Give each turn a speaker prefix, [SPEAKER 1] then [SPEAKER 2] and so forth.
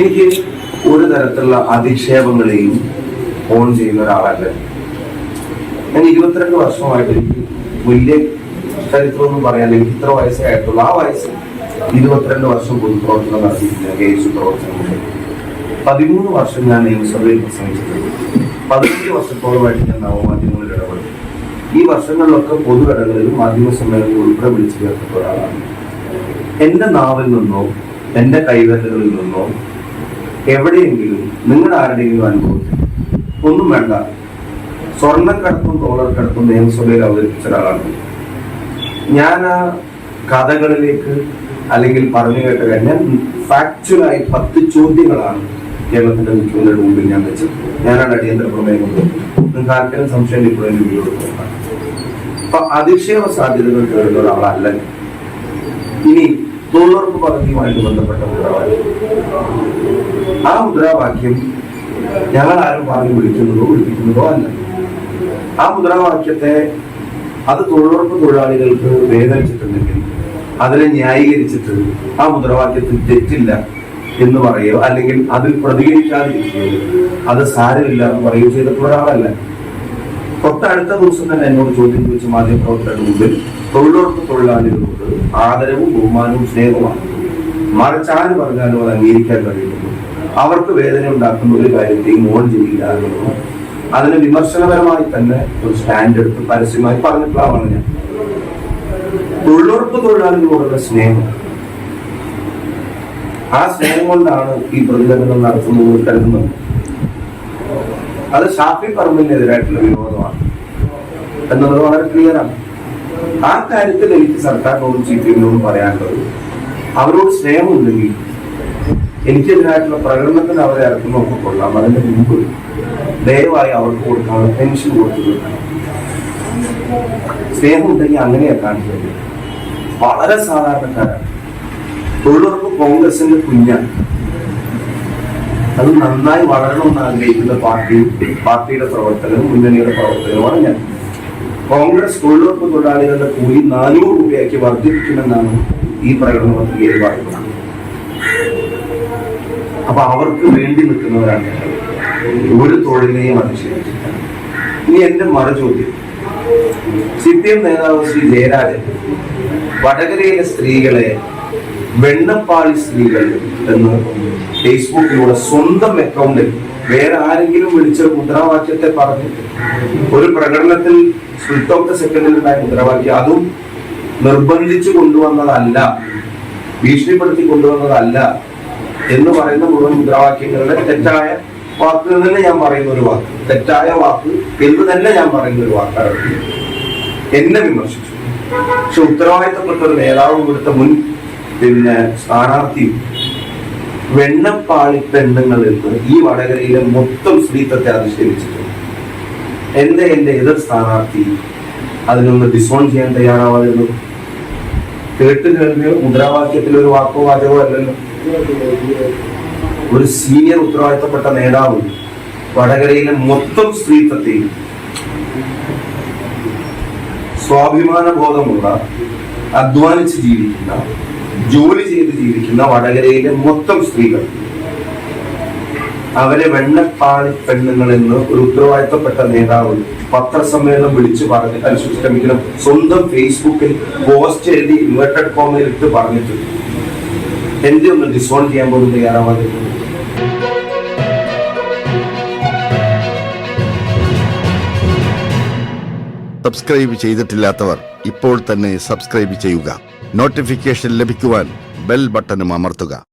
[SPEAKER 1] എനിക്ക് ഒരു തരത്തിലുള്ള അധിക്ഷേപങ്ങളെയും ഓൺ ചെയ്യുന്ന ഒരാളല്ല. ഞാൻ ഇരുപത്തിരണ്ട് വർഷമായിട്ട് എനിക്ക് വലിയ ചരിത്രമൊന്നും പറയാൻ എനിക്ക് ഇത്ര വയസ്സേ ആയിട്ടുള്ളൂ. ആ വയസ്സ് ഇരുപത്തിരണ്ട് വർഷം പൊതുപ്രവർത്തനം നടത്തിയിട്ടില്ല. എസ് പ്രവർത്തനം പതിമൂന്ന് വർഷം ഞാൻ നിയമസഭയിൽ പ്രസംഗിച്ചിട്ടുണ്ട്. പതിനഞ്ച് വർഷത്തോളമായിട്ട് ഞാൻ നവമാധ്യമങ്ങളിൽ ഇടപെടും ഈ വർഷങ്ങളിലൊക്കെ പൊതുവിടങ്ങളിലും മാധ്യമ സമ്മേളനങ്ങളിൽ ഉൾപ്പെടെ വിളിച്ചു ചേർത്തിട്ടുള്ള ഒരാളാണ്. എന്റെ നാവിൽ നിന്നോ എന്റെ കൈവിരലുകളിൽ നിന്നോ എവിടെയെങ്കിലും നിങ്ങൾ ആരുടെയെങ്കിലും അനുഭവത്തിൽ ഒന്നും വേണ്ട. സ്വർണക്കടത്തും ഡോളർക്കടത്തും നിയമസഭയിൽ അവതരിപ്പിച്ച ഒരാളാണ്. ഞാൻ ആ കഥകളിലേക്ക് അല്ലെങ്കിൽ പറഞ്ഞു കേട്ട കഴിഞ്ഞാൽ ഫാക്ച്വലായി പത്ത് ചോദ്യങ്ങളാണ് കേരളത്തിന്റെ മുഖ്യമന്ത്രിയുടെ മുമ്പിൽ ഞാൻ വെച്ചത്. ഞാനാണ് അടിയന്തര പ്രമേയം കൊണ്ടുവന്നത്. നിങ്ങൾക്ക് ആർക്കെങ്കിലും സംശയം ഇപ്പോഴും എന്റെ വീഡിയോ അപ്പൊ അധിക്ഷേപ സാധ്യതകൾ കേൾക്കുന്ന ഒരാളല്ല. ഇനി തൊഴിലുറപ്പ് പദ്ധതിയുമായിട്ട് ബന്ധപ്പെട്ട മുദ്രാവാക്യം ആ മുദ്രാവാക്യം ഞങ്ങൾ ആരും പറഞ്ഞു വിളിക്കുന്നതോ വിളിപ്പിക്കുന്നതോ അല്ല. ആ മുദ്രാവാക്യത്തെ അത് തൊഴിലുറപ്പ് തൊഴിലാളികൾക്ക് വേദനിച്ചിട്ടുണ്ടെങ്കിൽ അതിനെ ന്യായീകരിച്ചിട്ട് ആ മുദ്രാവാക്യത്തിൽ തെറ്റില്ല എന്ന് പറയുകയോ അല്ലെങ്കിൽ അതിൽ പ്രതികരിക്കാതിരിക്കുകയോ അത് സാരമില്ല എന്ന് പറയുകയോ ചെയ്തിട്ടുള്ള ഒരാളല്ല. തൊട്ടടുത്ത ദിവസം തന്നെ എന്നോട് ചോദ്യം ചോദിച്ച മാധ്യമപ്രവർത്തകരുടെ മുമ്പിൽ തൊഴിലുറപ്പ് തൊഴിലാളികളോട് ആദരവും ബഹുമാനവും സ്നേഹവുമാണ്. മറിച്ചാൽ പറഞ്ഞാലും അത് അംഗീകരിക്കാൻ കഴിയുന്നു അവർക്ക് വേദന ഉണ്ടാക്കുന്ന ഒരു കാര്യത്തെയും മോൾ ചെയ്യില്ല എന്നുള്ളത് അതിന് വിമർശനപരമായി തന്നെ ഒരു സ്റ്റാൻഡ് എടുത്ത് പരസ്യമായി പറഞ്ഞിട്ടുള്ളതാണ് ഞാൻ. തൊഴിലുറപ്പ് തൊഴിലാളികളോടുള്ള സ്നേഹം. ആ സ്നേഹം കൊണ്ടാണ് ഈ പ്രതികരണം നടത്തുന്നത് കരുതുന്നത്. അത് ഷാഫി പറമ്പിനെതിരായിട്ടുള്ള വിനോദമാണ് എന്നുള്ളത് വളരെ ക്ലിയറാണ് ആ കാര്യത്തിൽ എനിക്ക് സർക്കാരിനോടും സി പി പറയാനുള്ളത് അവരോട് സ്നേഹമുണ്ടെങ്കിൽ എനിക്കെതിരായിട്ടുള്ള പ്രകടനത്തിന് അവരെ അടുത്ത് കൊള്ളാം. അതിന്റെ മുമ്പ് ദയവായി അവർക്ക് കൊടുക്കാനുള്ള പെൻഷൻ കൊടുത്തു. സ്നേഹമുണ്ടെങ്കിൽ അങ്ങനെയാണ് കാണിക്കുന്നത് വളരെ സാധാരണക്കാരാണ്. തൊഴിലുറപ്പ് കോൺഗ്രസിന്റെ കുഞ്ഞാണ്. അത് നന്നായി വളരണമെന്ന് ആഗ്രഹിക്കുന്ന പാർട്ടി പാർട്ടിയുടെ പ്രവർത്തകരും മുന്നണിയുടെ പ്രവർത്തകരുമാണ് ഞാൻ. കോൺഗ്രസ് തൊഴിലുറപ്പ് തൊഴിലാളികളുടെ കൂലി നാനൂറ് രൂപയാക്കി വർദ്ധിപ്പിക്കുമെന്നാണ് ഈ പ്രകടന പത്രികയിൽ പറയുന്നത്. അപ്പൊ അവർക്ക് വേണ്ടി നിൽക്കുന്നവരാണ് ഞങ്ങൾ. ഒരു തൊഴിലിനെയും അതിശയിച്ചില്ല ഇനി എന്റെ മറു ചോദ്യം സി പി എം നേതാവ് ശ്രീ ജയരാജൻ വടകരയിലെ സ്ത്രീകളെ വെണ്ണപ്പാളി സ്ത്രീകൾ എന്ന് ഫേസ്ബുക്കിലൂടെ സ്വന്തം അക്കൗണ്ടിൽ വേറെ ആരെങ്കിലും വിളിച്ച മുദ്രാവാക്യത്തെ പറഞ്ഞു ഒരു പ്രകടനത്തിൽ സെക്കൻഡിൽ ഉണ്ടായ മുദ്രാവാക്യം അതും നിർബന്ധിച്ചു കൊണ്ടുവന്നതല്ല ഭീഷണിപ്പെടുത്തി കൊണ്ടുവന്നതല്ല എന്ന് പറയുന്ന മുഴുവൻ മുദ്രാവാക്യങ്ങളുടെ തെറ്റായ വാക്കുകൾ തന്നെ ഞാൻ പറയുന്ന ഒരു വാക്ക്. തെറ്റായ വാക്ക് എന്ന് തന്നെ ഞാൻ പറയുന്ന ഒരു വാക്കാണ്. എന്നെ വിമർശിച്ചു. പക്ഷെ ഉത്തരവാദിത്തപ്പെട്ട ഒരു നേതാവ് ഇവിടുത്തെ മുൻ പിന്നെ സ്ഥാനാർത്ഥിയും വെണ്ണപ്പാളി പെണ്ണുങ്ങളിൽ നിന്ന് ഈ വടകരയിലെ മൊത്തം സ്ത്രീത്വത്തെ അധിക്ഷേപിച്ചിട്ടുണ്ട്. എന്റെ എന്റെ എതിർ സ്ഥാനാർത്ഥി അതിനൊന്ന് ഡിസോൺ ചെയ്യാൻ തയ്യാറാവാതിരുന്നു. കേട്ട് കേൾവിയോ മുദ്രാവാക്യത്തിൽ ഒരു വാക്കോ വാചകോ അല്ലല്ലോ ഒരു സീനിയർ ഉത്തരവാദിത്തപ്പെട്ട നേതാവ് വടകരയിലെ മൊത്തം സ്ത്രീത്വത്തെയും സ്വാഭിമാന ബോധമുള്ള അധ്വാനിച്ച് ജീവിക്കുന്ന ജോലി ചെയ്ത് ജീവിക്കുന്ന വടകരയിലെ മൊത്തം സ്ത്രീകൾ. അവരെ വെണ്ണപ്പാളി പെണ്ണുങ്ങൾ എന്ന് ഒരു ഉത്തരവാദിത്തപ്പെട്ട നേതാവ് പത്രസമ്മേളനം വിളിച്ച് പറഞ്ഞ് അനുശോചിക്കണം സ്വന്തം ഫേസ്ബുക്കിൽ പോസ്റ്റ് എഴുതി ഇൻവേർട്ടഡ് കോമയിൽ ഇട്ട് പറഞ്ഞിട്ടുണ്ട്. എന്റെ ഒന്ന് ഡിസോൾവ് ചെയ്യാൻ പോലും തയ്യാറാവാതെ
[SPEAKER 2] സബ്സ്ക്രൈബ് ചെയ്തിട്ടില്ലാത്തവർ ഇപ്പോൾ തന്നെ സബ്സ്ക്രൈബ് ചെയ്യുക. നോട്ടിഫിക്കേഷൻ ലഭിക്കുവാൻ ബെൽ ബട്ടണും അമർത്തുക.